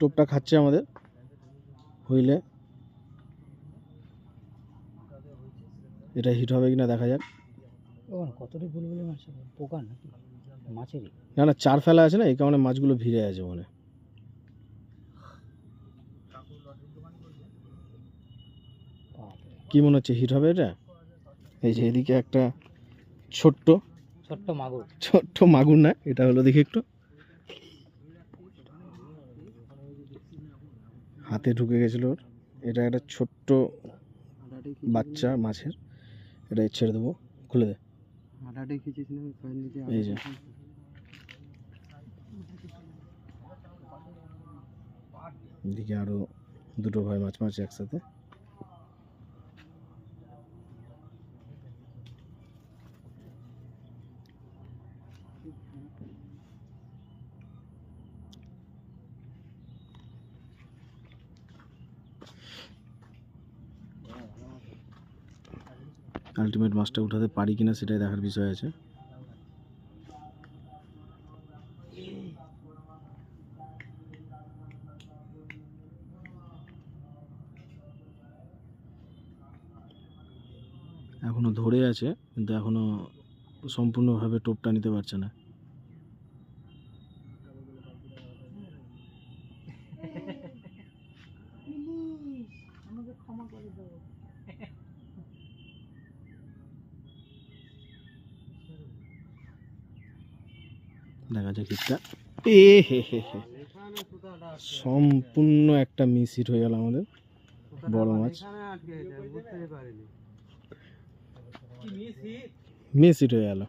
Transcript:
টোপটা খাচ্ছে আমাদের হইলে। এটা হিট হবে কিনা দেখা যাক। কতটি বুলবুলি মাছ পোকা নাকি? মাছেরই। না না চার ফেলা আছে না এই কারণে মাছগুলো ভিড়ে আছে মনে। কি মনে হচ্ছে হিট হবে এটা? এই যে এদিকে একটা ছোট্ট ছোট্ট মাগুর। ছোট্ট মাগুর না এটা হলো দেখি একটু। হাতে ঢুকে গেছিল ওর। এটা একটা ছোট্ট বাচ্চা মাছের। এটা ছেড়ে দেবো। খুলে দে। এই যে। এদিকে আরও দুটো ভাই মাছ মাছ একসাথে। আলটিমেট মাছটা উঠাতে পারি কিনা সেটাই দেখার বিষয় আছে। এখনও ধরে আছে, কিন্তু এখনও সম্পূর্ণভাবে টোপটা নিতে পারছে না। দেখা যাক হিটটা এ হে হে হে। সম্পূর্ণ একটা মিস হিট হয়ে গেল আমাদের। বড় মাছ। মিস হিট হয়ে গেল।